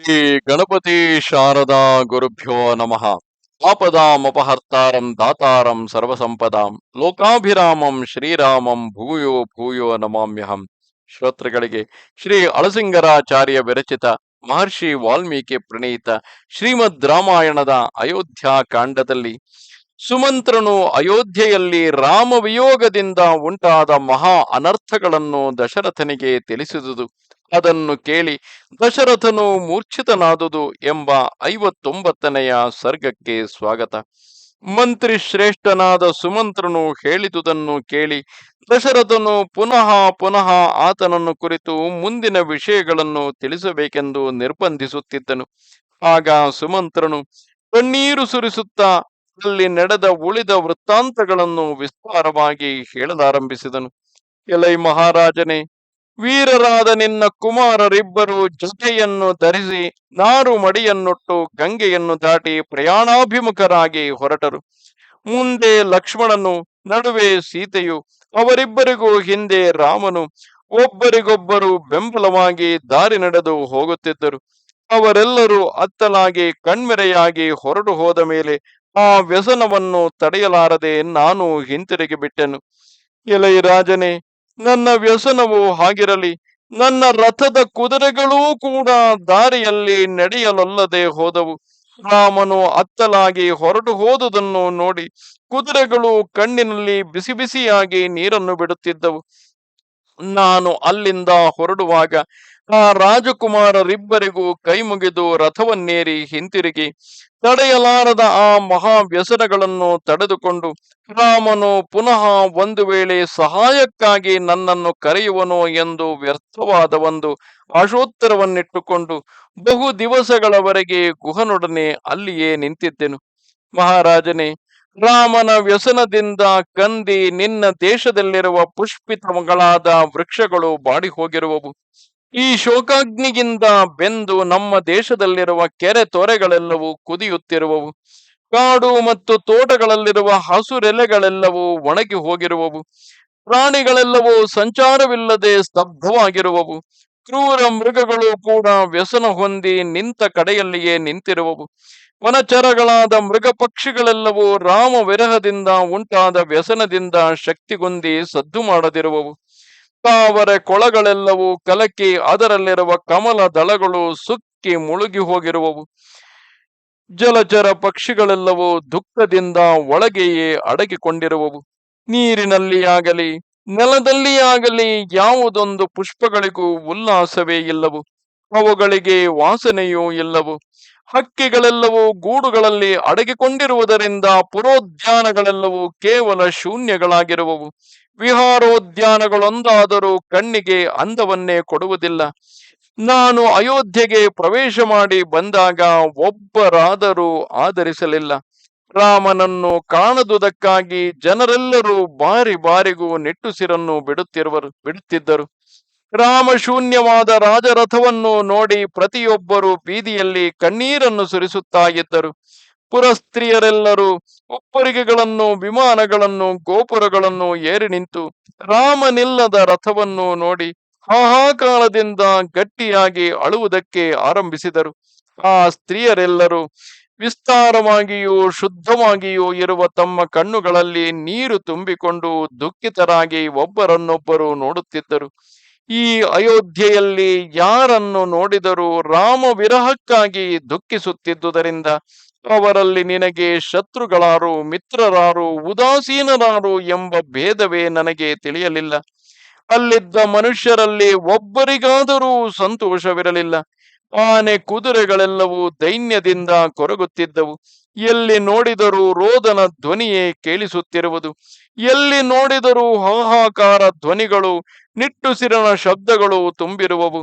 ಶ್ರೀ ಗಣಪತಿ ಶಾರದಾ ಗುರುಭ್ಯೋ ನಮಃ. ಆಪದಾಮಪಹರ್ತಾರಂ ದಾತಾರಂ ಸರ್ವಸಂಪದಾಂ. ಲೋಕಾಭಿರಾಮಂ ಶ್ರೀರಾಮಂ ಭೂಯೋ ಭೂಯೋ ನಮಾಮ್ಯಹಂ. ಶ್ರೋತೃಗಳಿಗೆ ಶ್ರೀ ಅಳಸಿಂಗರಾಚಾರ್ಯ ವಿರಚಿತ ಮಹರ್ಷಿ ವಾಲ್ಮೀಕಿ ಪ್ರಣೀತ ಶ್ರೀಮದ್ ರಾಮಾಯಣದ ಅಯೋಧ್ಯ ಕಾಂಡದಲ್ಲಿ ಸುಮಂತ್ರನು ಅಯೋಧ್ಯೆಯಲ್ಲಿ ರಾಮವಿಯೋಗದಿಂದ ಉಂಟಾದ ಮಹಾ ಅನರ್ಥಗಳನ್ನು ದಶರಥನಿಗೆ ತಿಳಿಸಿದುದು. ಅದನ್ನು ಕೇಳಿ ದಶರಥನು ಮೂರ್ಛಿತನಾದುದು ಎಂಬ ಐವತ್ತೊಂಬತ್ತನೆಯ ಸರ್ಗಕ್ಕೆ ಸ್ವಾಗತ. ಮಂತ್ರಿ ಶ್ರೇಷ್ಠನಾದ ಸುಮಂತ್ರನು ಹೇಳಿದುದನ್ನು ಕೇಳಿ ದಶರಥನು ಪುನಃ ಪುನಃ ಆತನನ್ನು ಕುರಿತು ಮುಂದಿನ ವಿಷಯಗಳನ್ನು ತಿಳಿಸಬೇಕೆಂದು ನಿರ್ಬಂಧಿಸುತ್ತಿದ್ದನು. ಆಗ ಸುಮಂತ್ರನು, ಕಣ್ಣೀರು ಸುರಿಸುತ್ತಾ ಅಲ್ಲಿ ನಡೆದ ಉಳಿದ ವೃತ್ತಾಂತಗಳನ್ನು ವಿಸ್ತಾರವಾಗಿ ಹೇಳಲಾರಂಭಿಸಿದನು. ಎಲೈ ಮಹಾರಾಜನೇ ವೀರರಾದ ನಿನ್ನ ಕುಮಾರರಿಬ್ಬರು ಜೊತೆಯನ್ನು ಧರಿಸಿ ನಾರು ಮಡಿಯನ್ನುಟ್ಟು ಗಂಗೆಯನ್ನು ದಾಟಿ ಪ್ರಯಾಣಾಭಿಮುಖರಾಗಿ ಹೊರಟರು. ಮುಂದೆ ಲಕ್ಷ್ಮಣನು, ನಡುವೆ ಸೀತೆಯು, ಅವರಿಬ್ಬರಿಗೂ ಹಿಂದೆ ರಾಮನು, ಒಬ್ಬರಿಗೊಬ್ಬರು ಬೆಂಬಲವಾಗಿ ದಾರಿ ನಡೆದು ಹೋಗುತ್ತಿದ್ದರು. ಅವರೆಲ್ಲರೂ ಅತ್ತಲಾಗಿ ಕಣ್ಮೆರೆಯಾಗಿ ಹೊರಟು ಹೋದ ಮೇಲೆ ಆ ವ್ಯಸನವನ್ನು ತಡೆಯಲಾರದೆ ನಾನು ಹಿಂತಿರುಗಿ ಬಿಟ್ಟೆನು. ಎಲೈ ರಾಜನೇ ನನ್ನ ವ್ಯಸನವು ಹಾಗಿರಲಿ. ನನ್ನ ರಥದ ಕುದುರೆಗಳೂ ಕೂಡ ದಾರಿಯಲ್ಲಿ ನಡೆಯಲೊಲ್ಲದೆ ಹೋದವು. ರಾಮನು ಅತ್ತಲಾಗಿ ಹೊರಟು ಹೋದುದನ್ನು ನೋಡಿ ಕುದುರೆಗಳು ಕಣ್ಣಿನಲ್ಲಿ ಬಿಸಿ ಬಿಸಿಯಾಗಿ ನೀರನ್ನು ಬಿಡುತ್ತಿದ್ದವು. ನಾನು ಅಲ್ಲಿಂದ ಹೊರಡುವಾಗ ಆ ರಾಜಕುಮಾರರಿಬ್ಬರಿಗೂ ಕೈ ಮುಗಿದು ರಥವನ್ನೇರಿ ಹಿಂತಿರುಗಿ ತಡೆಯಲಾರದ ಆ ಮಹಾ ವ್ಯಸನಗಳನ್ನು ತಡೆದುಕೊಂಡು ರಾಮನು ಪುನಃ ಒಂದು ವೇಳೆ ಸಹಾಯಕ್ಕಾಗಿ ನನ್ನನ್ನು ಕರೆಯುವನು ಎಂದು ವ್ಯರ್ಥವಾದ ಒಂದು ಆಶೋತ್ತರವನ್ನಿಟ್ಟುಕೊಂಡು ಬಹು ದಿವಸಗಳವರೆಗೆ ಗುಹನೊಡನೆ ಅಲ್ಲಿಯೇ ನಿಂತಿದ್ದೆನು. ಮಹಾರಾಜನೇ, ರಾಮನ ವ್ಯಸನದಿಂದ ಕಂದಿ ನಿನ್ನ ದೇಶದಲ್ಲಿರುವ ಪುಷ್ಪಿತಗಳಾದ ವೃಕ್ಷಗಳು ಬಾಡಿ ಹೋಗಿರುವವು ಈ ಶೋಕಾಗ್ನಿಗಿಂದ ಬೆಂದು ನಮ್ಮ ದೇಶದಲ್ಲಿರುವ ಕೆರೆ ತೊರೆಗಳೆಲ್ಲವೂ ಕುದಿಯುತ್ತಿರುವವು. ಕಾಡು ಮತ್ತು ತೋಟಗಳಲ್ಲಿರುವ ಹಸುರೆಲೆಗಳೆಲ್ಲವೂ ಒಣಗಿ ಹೋಗಿರುವವು. ಪ್ರಾಣಿಗಳೆಲ್ಲವೂ ಸಂಚಾರವಿಲ್ಲದೆ ಸ್ತಬ್ಧವಾಗಿರುವವು. ಕ್ರೂರ ಮೃಗಗಳು ಕೂಡ ವ್ಯಸನ ಹೊಂದಿ ನಿಂತ ಕಡೆಯಲ್ಲಿಯೇ ನಿಂತಿರುವವು. ವನಚರಗಳಾದ ಮೃಗ ಪಕ್ಷಿಗಳೆಲ್ಲವೂ ರಾಮ ವಿರಹದಿಂದ ಉಂಟಾದ ವ್ಯಸನದಿಂದ ಶಕ್ತಿಗೊಂದಿ ಸದ್ದು ಮಾಡದಿರುವವು. ತಾವರ ಕೊಳಗಳೆಲ್ಲವೂ ಕಲಕಿ ಅದರಲ್ಲಿರುವ ಕಮಲ ದಳಗಳು ಸುಕ್ಕಿ ಮುಳುಗಿ ಹೋಗಿರುವವು. ಜಲಚರ ಪಕ್ಷಿಗಳೆಲ್ಲವೂ ದುಃಖದಿಂದ ಒಳಗೆಯೇ ಅಡಗಿಕೊಂಡಿರುವವು. ನೀರಿನಲ್ಲಿ ಆಗಲಿ, ನೆಲದಲ್ಲಿ ಆಗಲಿ ಯಾವುದೊಂದು ಪುಷ್ಪಗಳಿಗೂ ಉಲ್ಲಾಸವೇ ಇಲ್ಲವು. ಅವುಗಳಿಗೆ ವಾಸನೆಯೂ ಇಲ್ಲವು. ಹಕ್ಕಿಗಳೆಲ್ಲವೂ ಗೂಡುಗಳಲ್ಲಿ ಅಡಗಿಕೊಂಡಿರುವುದರಿಂದ ಪುರೋದ್ಯಾನಗಳೆಲ್ಲವೂ ಕೇವಲ ಶೂನ್ಯಗಳಾಗಿರುವವು. ವಿಹಾರೋದ್ಯಾನಗಳೊಂದಾದರೂ ಕಣ್ಣಿಗೆ ಅಂದವನ್ನೇ ಕೊಡುವುದಿಲ್ಲ. ನಾನು ಅಯೋಧ್ಯೆಗೆ ಪ್ರವೇಶ ಮಾಡಿ ಬಂದಾಗ ಒಬ್ಬರಾದರೂ ಆಧರಿಸಲಿಲ್ಲ. ರಾಮನನ್ನು ಕಾಣದುದಕ್ಕಾಗಿ ಜನರೆಲ್ಲರೂ ಬಾರಿ ಬಾರಿಗೂ ನಿಟ್ಟುಸಿರನ್ನು ಬಿಡುತ್ತಿರುವರು ಬಿಡುತ್ತಿದ್ದರು. ರಾಮ ಶೂನ್ಯವಾದ ರಾಜರಥವನ್ನು ನೋಡಿ ಪ್ರತಿಯೊಬ್ಬರು ಬೀದಿಯಲ್ಲಿ ಕಣ್ಣೀರನ್ನು ಸುರಿಸುತ್ತಾ ಇದ್ದರು. ಪುರಸ್ತ್ರೀಯರೆಲ್ಲರೂ ಉಪ್ಪರಿಗೆಗಳನ್ನು ವಿಮಾನಗಳನ್ನು, ಗೋಪುರಗಳನ್ನು ಏರಿ ನಿಂತು ರಾಮನಿಲ್ಲದ ರಥವನ್ನು ನೋಡಿ ಹಾಹಾಕಾರದಿಂದ ಗಟ್ಟಿಯಾಗಿ ಅಳುವುದಕ್ಕೆ ಆರಂಭಿಸಿದರು. ಆ ಸ್ತ್ರೀಯರೆಲ್ಲರೂ ವಿಸ್ತಾರವಾಗಿಯೂ ಶುದ್ಧವಾಗಿಯೂ ಇರುವ ತಮ್ಮ ಕಣ್ಣುಗಳಲ್ಲಿ ನೀರು ತುಂಬಿಕೊಂಡು ದುಃಖಿತರಾಗಿ ಒಬ್ಬರನ್ನೊಬ್ಬರು ನೋಡುತ್ತಿದ್ದರು. ಈ ಅಯೋಧ್ಯೆಯಲ್ಲಿ ಯಾರನ್ನು ನೋಡಿದರೂ ರಾಮ ವಿರಹಕ್ಕಾಗಿ ದುಃಖಿಸುತ್ತಿದ್ದುದರಿಂದ ಅವರಲ್ಲಿ ನಿನಗೆ ಶತ್ರುಗಳಾರು, ಮಿತ್ರರಾರು, ಉದಾಸೀನರಾರು ಎಂಬ ಭೇದವೇ ನನಗೆ ತಿಳಿಯಲಿಲ್ಲ. ಅಲ್ಲಿದ್ದ ಮನುಷ್ಯರಲ್ಲಿ ಒಬ್ಬರಿಗಾದರೂ ಸಂತೋಷವಿರಲಿಲ್ಲ. ಆನೆ ಕುದುರೆಗಳೆಲ್ಲವೂ ದೈನ್ಯದಿಂದ ಕೊರಗುತ್ತಿದ್ದವು. ಎಲ್ಲಿ ನೋಡಿದರೂ ರೋದನ ಧ್ವನಿಯೇ ಕೇಳಿಸುತ್ತಿರುವುದು, ಎಲ್ಲಿ ನೋಡಿದರೂ ಹಾಹಾಕಾರ ಧ್ವನಿಗಳು, ನಿಟ್ಟುಸಿರನ ಶಬ್ದಗಳು ತುಂಬಿರುವವು.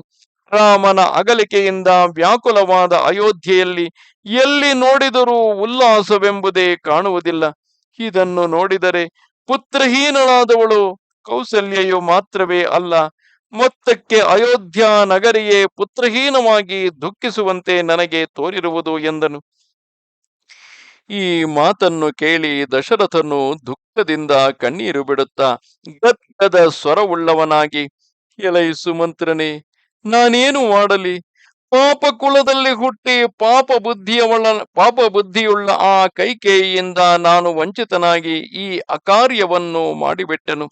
ರಾಮನ ಅಗಲಿಕೆಯಿಂದ ವ್ಯಾಕುಲವಾದ ಅಯೋಧ್ಯೆಯಲ್ಲಿ ಎಲ್ಲಿ ನೋಡಿದರೂ ಉಲ್ಲಾಸವೆಂಬುದೇ ಕಾಣುವುದಿಲ್ಲ. ಇದನ್ನು ನೋಡಿದರೆ ಪುತ್ರಹೀನಳಾದವಳು ಕೌಸಲ್ಯೆಯು ಮಾತ್ರವೇ ಅಲ್ಲ, ಮೊತ್ತಕ್ಕೆ ಅಯೋಧ್ಯ ನಗರಿಯೇ ಪುತ್ರಹೀನವಾಗಿ ದುಃಖಿಸುವಂತೆ ನನಗೆ ತೋರಿರುವುದು ಎಂದನು. ಈ ಮಾತನ್ನು ಕೇಳಿ ದಶರಥನು ದುಃಖದಿಂದ ಕಣ್ಣೀರು ಬಿಡುತ್ತಾ, ಗದ್ಗದ ಸ್ವರವುಳ್ಳವನಾಗಿ, ಎಲೈ ಸುಮಂತ್ರನೇ, ನಾನೇನು ಮಾಡಲಿ? ಪಾಪ ಕುಲದಲ್ಲಿ ಹುಟ್ಟಿ ಪಾಪ ಬುದ್ಧಿಯವಳ, ಪಾಪ ಬುದ್ಧಿಯುಳ್ಳ ಆ ಕೈಕೇಯಿಯಿಂದ ನಾನು ವಂಚಿತನಾಗಿ ಈ ಅಕಾರ್ಯವನ್ನು ಮಾಡಿಬಿಟ್ಟೆನು.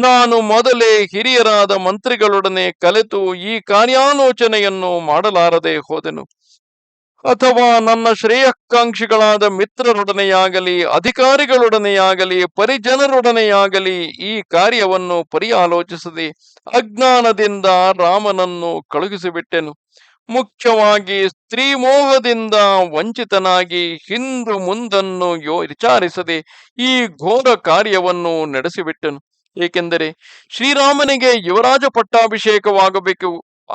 ನಾನು ಮೊದಲೇ ಹಿರಿಯರಾದ ಮಂತ್ರಿಗಳೊಡನೆ ಕಲೆತು ಈ ಕಾರ್ಯಾಲೋಚನೆಯನ್ನು ಮಾಡಲಾರದೆ ಹೋದೆನು. ಅಥವಾ ನನ್ನ ಶ್ರೇಯಕಾಂಕ್ಷಿಗಳಾದ ಮಿತ್ರರೊಡನೆಯಾಗಲಿ, ಅಧಿಕಾರಿಗಳೊಡನೆಯಾಗಲಿ, ಪರಿಜನರೊಡನೆಯಾಗಲಿ ಈ ಕಾರ್ಯವನ್ನು ಪರಿಯಾಲೋಚಿಸದೆ ಅಜ್ಞಾನದಿಂದ ರಾಮನನ್ನು ಕಳುಹಿಸಿಬಿಟ್ಟೆನು. ಮುಖ್ಯವಾಗಿ ಸ್ತ್ರೀ ಮೋಹದಿಂದ ವಂಚಿತನಾಗಿ ಹಿಂದು ಮುಂದನ್ನು ಯೋ ವಿಚಾರಿಸದೆ ಈ ಘೋರ ಕಾರ್ಯವನ್ನು ನಡೆಸಿಬಿಟ್ಟನು. ಏಕೆಂದರೆ ಶ್ರೀರಾಮನಿಗೆ ಯುವರಾಜ ಪಟ್ಟಾಭಿಷೇಕವಾಗಬೇಕು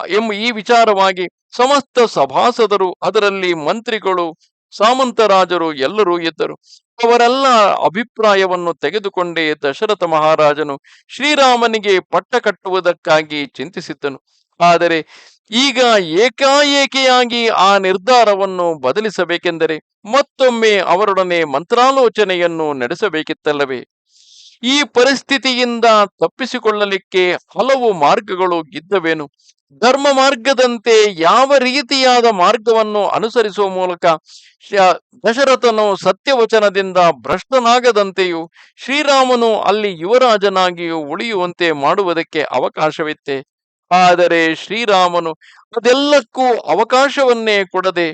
ಎಂಬ ಈ ವಿಚಾರವಾಗಿ ಸಮಸ್ತ ಸಭಾಸದರು, ಅದರಲ್ಲಿ ಮಂತ್ರಿಗಳು, ಸಾಮಂತರಾಜರು ಎಲ್ಲರೂ ಇದ್ದರು. ಅವರೆಲ್ಲ ಅಭಿಪ್ರಾಯವನ್ನು ತೆಗೆದುಕೊಂಡೇ ದಶರಥ ಮಹಾರಾಜನು ಶ್ರೀರಾಮನಿಗೆ ಪಟ್ಟ ಕಟ್ಟುವುದಕ್ಕಾಗಿ ಚಿಂತಿಸಿದ್ದನು. ಆದರೆ ಈಗ ಏಕಾಏಕಿಯಾಗಿ ಆ ನಿರ್ಧಾರವನ್ನು ಬದಲಿಸಬೇಕೆಂದರೆ ಮತ್ತೊಮ್ಮೆ ಅವರೊಡನೆ ಮಂತ್ರಾಲೋಚನೆಯನ್ನು ನಡೆಸಬೇಕಿತ್ತಲ್ಲವೇ? ಈ ಪರಿಸ್ಥಿತಿಯಿಂದ ತಪ್ಪಿಸಿಕೊಳ್ಳಲಿಕ್ಕೆ ಹಲವು ಮಾರ್ಗಗಳು ಇದ್ದವೇನು? ಧರ್ಮ ಮಾರ್ಗದಂತೆ ಯಾವ ರೀತಿಯಾದ ಮಾರ್ಗವನ್ನು ಅನುಸರಿಸುವ ಮೂಲಕ ದಶರಥನು ಸತ್ಯವಚನದಿಂದ ಭ್ರಷ್ಟನಾಗದಂತೆಯೂ ಶ್ರೀರಾಮನು ಅಲ್ಲಿ ಯುವರಾಜನಾಗಿಯೂ ಉಳಿಯುವಂತೆ ಮಾಡುವುದಕ್ಕೆ ಅವಕಾಶವಿತ್ತೆ. ಆದರೆ ಶ್ರೀರಾಮನು ಅದೆಲ್ಲಕ್ಕೂ ಅವಕಾಶವನ್ನೇ ಕೊಡದೆ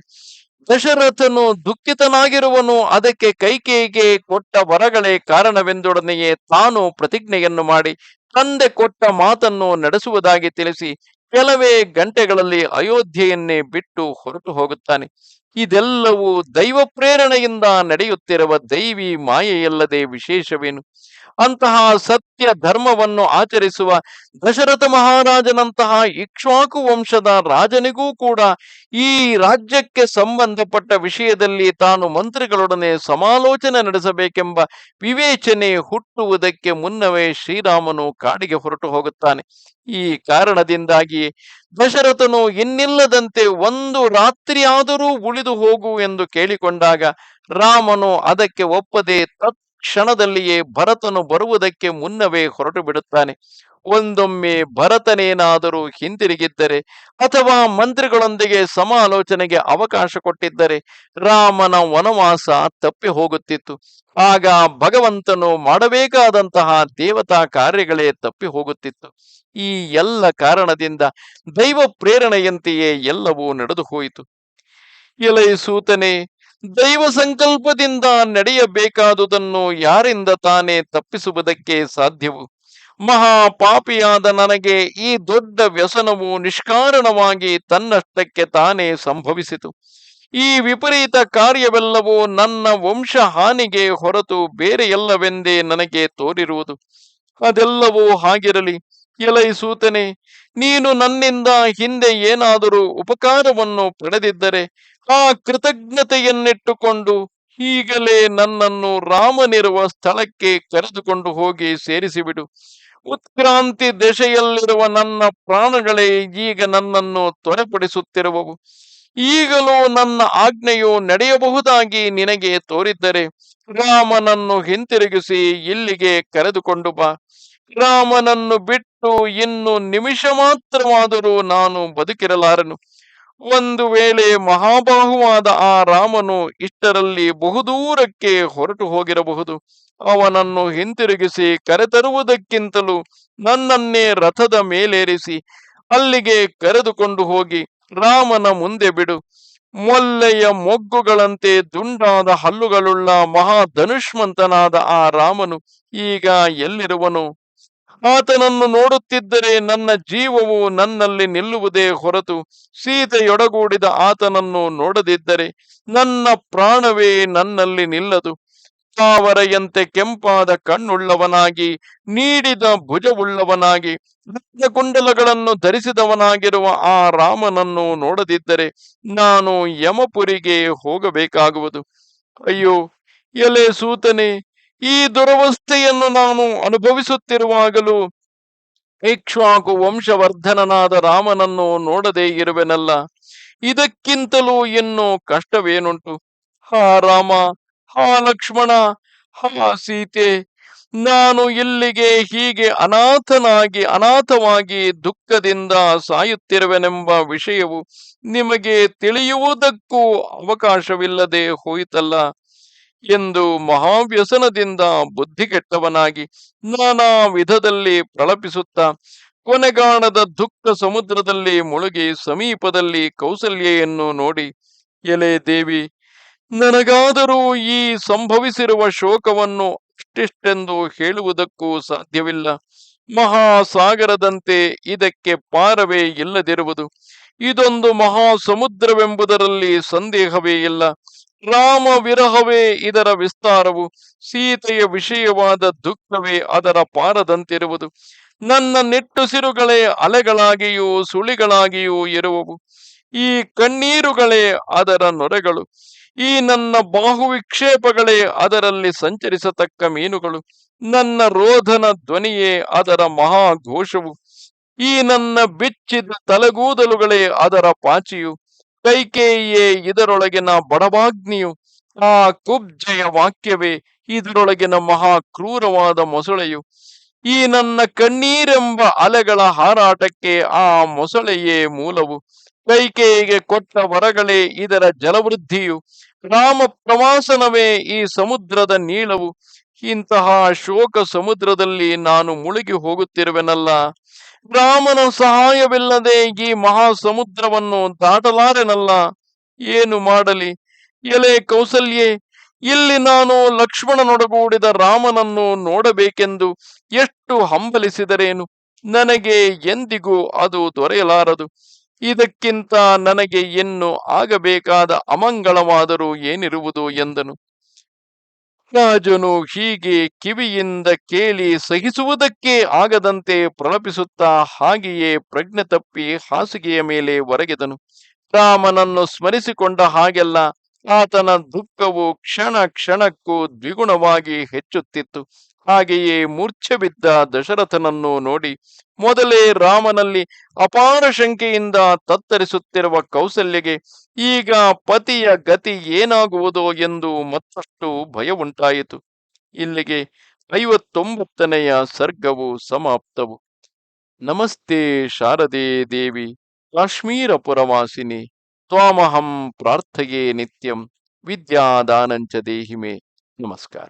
ದಶರಥನು ದುಃಖಿತನಾಗಿರುವನು ಅದಕ್ಕೆ ಕೈಕೇಯಿಗೆ ಕೊಟ್ಟ ವರಗಳೇ ಕಾರಣವೆಂದೊಡನೆಯೇ ತಾನು ಪ್ರತಿಜ್ಞೆಯನ್ನು ಮಾಡಿ ತಂದೆ ಕೊಟ್ಟ ಮಾತನ್ನು ನಡೆಸುವುದಾಗಿ ತಿಳಿಸಿ ಕೆಲವೇ ಗಂಟೆಗಳಲ್ಲಿ ಅಯೋಧ್ಯೆಯನ್ನೇ ಬಿಟ್ಟು ಹೊರಟು ಹೋಗುತ್ತಾನೆ. ಇದೆಲ್ಲವೂ ದೈವ ಪ್ರೇರಣೆಯಿಂದ ನಡೆಯುತ್ತಿರುವ ದೈವಿ ಮಾಯೆಯಲ್ಲದೆ ವಿಶೇಷವೇನು? ಅಂತಹ ಸತ್ಯ ಧರ್ಮವನ್ನು ಆಚರಿಸುವ ದಶರಥ ಮಹಾರಾಜನಂತಹ ಇಕ್ಷ್ವಾಕು ವಂಶದ ರಾಜನಿಗೂ ಕೂಡ ಈ ರಾಜ್ಯಕ್ಕೆ ಸಂಬಂಧಪಟ್ಟ ವಿಷಯದಲ್ಲಿ ತಾನು ಮಂತ್ರಿಗಳೊಡನೆ ಸಮಾಲೋಚನೆ ನಡೆಸಬೇಕೆಂಬ ವಿವೇಚನೆ ಹುಟ್ಟುವುದಕ್ಕೆ ಮುನ್ನವೇ ಶ್ರೀರಾಮನು ಕಾಡಿಗೆ ಹೊರಟು ಹೋಗುತ್ತಾನೆ. ಈ ಕಾರಣದಿಂದಾಗಿ ದಶರಥನು ಇನ್ನಿಲ್ಲದಂತೆ ಒಂದು ರಾತ್ರಿಯಾದರೂ ಉಳಿದು ಹೋಗು ಎಂದು ಕೇಳಿಕೊಂಡಾಗ ರಾಮನು ಅದಕ್ಕೆ ಒಪ್ಪದೆ ತತ್ಕ್ಷಣದಲ್ಲಿಯೇ ಭರತನು ಬರುವುದಕ್ಕೆ ಮುನ್ನವೇ ಹೊರಟು ಬಿಡುತ್ತಾನೆ. ಒಂದೊಮ್ಮೆ ಭರತನೇನಾದರೂ ಹಿಂದಿರುಗಿದ್ದರೆ ಅಥವಾ ಮಂತ್ರಿಗಳೊಂದಿಗೆ ಸಮಾಲೋಚನೆಗೆ ಅವಕಾಶ ಕೊಟ್ಟಿದ್ದರೆ ರಾಮನ ವನವಾಸ ತಪ್ಪಿ ಹೋಗುತ್ತಿತ್ತು. ಆಗ ಭಗವಂತನು ಮಾಡಬೇಕಾದಂತಹ ದೇವತಾ ಕಾರ್ಯಗಳೇ ತಪ್ಪಿ ಹೋಗುತ್ತಿತ್ತು. ಈ ಎಲ್ಲ ಕಾರಣದಿಂದ ದೈವ ಪ್ರೇರಣೆಯಂತೆಯೇ ಎಲ್ಲವೂ ನಡೆದು ಹೋಯಿತು ಎಲೈ ಸೂತನೆ ದೈವ ಸಂಕಲ್ಪದಿಂದ ನಡೆಯಬೇಕಾದುದನ್ನು ಯಾರಿಂದ ತಾನೇ ತಪ್ಪಿಸುವುದಕ್ಕೆ ಸಾಧ್ಯವು? ಮಹಾಪಾಪಿಯಾದ ನನಗೆ ಈ ದೊಡ್ಡ ವ್ಯಸನವು ನಿಷ್ಕಾರಣವಾಗಿ ತನ್ನಷ್ಟಕ್ಕೆ ತಾನೇ ಸಂಭವಿಸಿತು. ಈ ವಿಪರೀತ ಕಾರ್ಯವೆಲ್ಲವೂ ನನ್ನ ವಂಶ ಹಾನಿಗೆ ಹೊರತು ಬೇರೆ ಎಲ್ಲವೆಂದೇ ನನಗೆ ತೋರಿರುವುದು. ಅದೆಲ್ಲವೂ ಹಾಗಿರಲಿ. ಎಲೈ ಸೂತನೆ ನೀನು ನನ್ನಿಂದ ಹಿಂದೆ ಏನಾದರೂ ಉಪಕಾರವನ್ನು ಪಡೆದಿದ್ದರೆ ಆ ಕೃತಜ್ಞತೆಯನ್ನಿಟ್ಟುಕೊಂಡು ಈಗಲೇ ನನ್ನನ್ನು ರಾಮನಿರುವ ಸ್ಥಳಕ್ಕೆ ಕರೆದುಕೊಂಡು ಹೋಗಿ ಸೇರಿಸಿಬಿಡು. ಉತ್ಕ್ರಾಂತಿ ದೆಸೆಯಲ್ಲಿರುವ ನನ್ನ ಪ್ರಾಣಗಳೇ ಈಗ ನನ್ನನ್ನು ತ್ವರೆಪಡಿಸುತ್ತಿರುವವು. ಈಗಲೂ ನನ್ನ ಆಜ್ಞೆಯು ನಡೆಯಬಹುದಾಗಿ ನಿನಗೆ ತೋರಿದ್ದರೆ ರಾಮನನ್ನು ಹಿಂತಿರುಗಿಸಿ ಇಲ್ಲಿಗೆ ಕರೆದುಕೊಂಡು ಬಾ. ರಾಮನನ್ನು ಬಿಟ್ಟು ಇನ್ನು ನಿಮಿಷ ಮಾತ್ರವಾದರೂ ನಾನು ಬದುಕಿರಲಾರನು. ಒಂದು ವೇಳೆ ಮಹಾಬಾಹುವಾದ ಆ ರಾಮನು ಇಷ್ಟರಲ್ಲಿ ಬಹುದೂರಕ್ಕೆ ಹೊರಟು ಹೋಗಿರಬಹುದು. ಅವನನ್ನು ಹಿಂತಿರುಗಿಸಿ ಕರೆತರುವುದಕ್ಕಿಂತಲೂ ನನ್ನನ್ನೇ ರಥದ ಮೇಲೇರಿಸಿ ಅಲ್ಲಿಗೆ ಕರೆದುಕೊಂಡು ಹೋಗಿ ರಾಮನ ಮುಂದೆ ಬಿಡು. ಮೊಲ್ಲೆಯ ಮೊಗ್ಗುಗಳಂತೆ ದುಂಡಾದ ಹಲ್ಲುಗಳುಳ್ಳ ಮಹಾಧನುಷ್ಮಂತನಾದ ಆ ರಾಮನು ಈಗ ಎಲ್ಲಿರುವನು? ಆತನನ್ನು ನೋಡುತ್ತಿದ್ದರೆ ನನ್ನ ಜೀವವು ನನ್ನಲ್ಲಿ ನಿಲ್ಲುವುದೇ ಹೊರತು ಸೀತೆಯೊಡಗೂಡಿದ ಆತನನ್ನು ನೋಡದಿದ್ದರೆ ನನ್ನ ಪ್ರಾಣವೇ ನನ್ನಲ್ಲಿ ನಿಲ್ಲದು. ತಾವರೆಯಂತೆ ಕೆಂಪಾದ ಕಣ್ಣುಳ್ಳವನಾಗಿ, ನೀಡಿದ ಭುಜವುಳ್ಳವನಾಗಿ ರತ್ನಕುಂಡಲಗಳನ್ನು ಧರಿಸಿದವನಾಗಿರುವ ಆ ರಾಮನನ್ನು ನೋಡದಿದ್ದರೆ ನಾನು ಯಮಪುರಿಗೆ ಹೋಗಬೇಕಾಗುವುದು. ಅಯ್ಯೋ, ಎಲೆ ಸೂತನೆ ಈ ದುರವಸ್ಥೆಯನ್ನು ನಾನು ಅನುಭವಿಸುತ್ತಿರುವಾಗಲೂ ಇಕ್ಷ್ವಾಕು ವಂಶವರ್ಧನನಾದ ರಾಮನನ್ನು ನೋಡದೇ ಇರುವೆನಲ್ಲ. ಇದಕ್ಕಿಂತಲೂ ಇನ್ನು ಕಷ್ಟವೇನುಂಟು? ಹಾ ರಾಮ, ಹಾ ಲಕ್ಷ್ಮಣ, ಹಾ ಸೀತೆ, ನಾನು ಇಲ್ಲಿಗೆ ಹೀಗೆ ಅನಾಥನಾಗಿ, ಅನಾಥವಾಗಿ ದುಃಖದಿಂದ ಸಾಯುತ್ತಿರುವೆನೆಂಬ ವಿಷಯವು ನಿಮಗೆ ತಿಳಿಯುವುದಕ್ಕೂ ಅವಕಾಶವಿಲ್ಲದೆ ಹೋಯಿತಲ್ಲ. ಎಂದು ಮಹಾವ್ಯಸನದಿಂದ ಬುದ್ಧಿಗೆಟ್ಟವನಾಗಿ ನಾನಾ ವಿಧದಲ್ಲಿ ಪ್ರಳಪಿಸುತ್ತ ಕೊನೆಗಾಣದ ದುಃಖ ಸಮುದ್ರದಲ್ಲಿ ಮುಳುಗಿ ಸಮೀಪದಲ್ಲಿ ಕೌಸಲ್ಯೆಯನ್ನು ನೋಡಿ, ಎಲೆ ದೇವಿ, ನನಗಾದರೂ ಈ ಸಂಭವಿಸಿರುವ ಶೋಕವನ್ನು ಅಷ್ಟಿಷ್ಟೆಂದು ಹೇಳುವುದಕ್ಕೂ ಸಾಧ್ಯವಿಲ್ಲ. ಮಹಾಸಾಗರದಂತೆ ಇದಕ್ಕೆ ಪಾರವೇ ಇಲ್ಲದಿರುವುದು. ಇದೊಂದು ಮಹಾಸಮುದ್ರವೆಂಬುದರಲ್ಲಿ ಸಂದೇಹವೇ ಇಲ್ಲ. ರಾಮ ವಿರಹವೇ ಇದರ ವಿಸ್ತಾರವು, ಸೀತೆಯ ವಿಷಯವಾದ ದುಃಖವೇ ಅದರ ಪಾರದಂತಿರುವುದು. ನನ್ನ ನಿಟ್ಟುಸಿರುಗಳೇ ಅಲೆಗಳಾಗಿಯೂ ಸುಳಿಗಳಾಗಿಯೂ ಇರುವವು. ಈ ಕಣ್ಣೀರುಗಳೇ ಅದರ ನೊರೆಗಳು. ಈ ನನ್ನ ಬಾಹು ವಿಕ್ಷೇಪಗಳೇ ಅದರಲ್ಲಿ ಸಂಚರಿಸತಕ್ಕ ಮೀನುಗಳು. ನನ್ನ ರೋಧನ ಧ್ವನಿಯೇ ಅದರ ಮಹಾಘೋಷವು. ಈ ನನ್ನ ಬಿಚ್ಚಿದ ತಲೆಗೂದಲುಗಳೇ ಅದರ ಪಾಚಿಯು. ಕೈಕೇಯಿಯೇ ಇದರೊಳಗಿನ ಬಡವಾಗ್ನಿಯು. ಆ ಕುಬ್ಜೆಯ ವಾಕ್ಯವೇ ಇದರೊಳಗಿನ ಮಹಾ ಕ್ರೂರವಾದ ಮೊಸಳೆಯು. ಈ ನನ್ನ ಕಣ್ಣೀರೆಂಬ ಅಲೆಗಳ ಹಾರಾಟಕ್ಕೆ ಆ ಮೊಸಳೆಯೇ ಮೂಲವು. ಕೈಕೇಯಿಗೆ ಕೊಟ್ಟ ವರಗಳೇ, ಇದರ ಜಲವೃದ್ಧಿಯು. ರಾಮ ಪ್ರವಾಸನವೇ, ಈ ಸಮುದ್ರದ ನೀಳವು. ಇಂತಹ ಶೋಕ ಸಮುದ್ರದಲ್ಲಿ ನಾನು ಮುಳುಗಿ ಹೋಗುತ್ತಿರುವೆನಲ್ಲ. ರಾಮನ ಸಹಾಯವಿಲ್ಲದೆ ಈ ಮಹಾ ಸಮುದ್ರವನ್ನು ದಾಟಲಾರೆನಲ್ಲ. ಏನು ಮಾಡಲಿ? ಎಲೆ ಕೌಸಲ್ಯೆ, ಇಲ್ಲಿ ನಾನು ಲಕ್ಷ್ಮಣನೊಡಗೂಡಿದ ರಾಮನನ್ನು ನೋಡಬೇಕೆಂದು ಎಷ್ಟು ಹಂಬಲಿಸಿದರೇನು? ನನಗೆ ಎಂದಿಗೂ ಅದು ದೊರೆಯಲಾರದು. ಇದಕ್ಕಿಂತ ನನಗೆ ಇನ್ನು ಆಗಬೇಕಾದ ಅಮಂಗಳವಾದರೂ ಏನಿರುವುದು ಎಂದನು. ರಾಜನು ಹೀಗೆ ಕಿವಿಯಿಂದ ಕೇಳಿ ಸಹಿಸುವುದಕ್ಕೆ ಆಗದಂತೆ ಪ್ರಲಪಿಸುತ್ತಾ ಹಾಗೆಯೇ ಪ್ರಜ್ಞೆ ತಪ್ಪಿ ಹಾಸಿಗೆಯ ಮೇಲೆ ಒರಗಿದನು. ರಾಮನನ್ನು ಸ್ಮರಿಸಿಕೊಂಡ ಹಾಗೆಲ್ಲ ಆತನ ದುಃಖವು ಕ್ಷಣ ಕ್ಷಣಕ್ಕೂ ದ್ವಿಗುಣವಾಗಿ ಹೆಚ್ಚುತ್ತಿತ್ತು. ಹಾಗೆಯೇ ಮೂರ್ಛೆ ಬಿದ್ದ ದಶರಥನನ್ನು ನೋಡಿ ಮೊದಲೇ ರಾಮನಲ್ಲಿ ಅಪಾರ ಶಂಕೆಯಿಂದ ತತ್ತರಿಸುತ್ತಿರುವ ಕೌಸಲ್ಯಗೆ ಈಗ ಪತಿಯ ಗತಿ ಏನಾಗುವುದೋ ಎಂದು ಮತ್ತಷ್ಟು ಭಯ ಉಂಟಾಯಿತು. ಇಲ್ಲಿಗೆ ಐವತ್ತೊಂಬತ್ತನೆಯ ಸರ್ಗವು ಸಮಾಪ್ತವು. ನಮಸ್ತೆ ಶಾರದೆ ದೇವಿ ಕಾಶ್ಮೀರ ಪುರವಾಸಿನಿ ತ್ವಾಮಹಂ ಪ್ರಾರ್ಥಯೇ ನಿತ್ಯಂ, ವಿದ್ಯಾದಾನಂಚ ದೇಹಿಮೆ. ನಮಸ್ಕಾರ.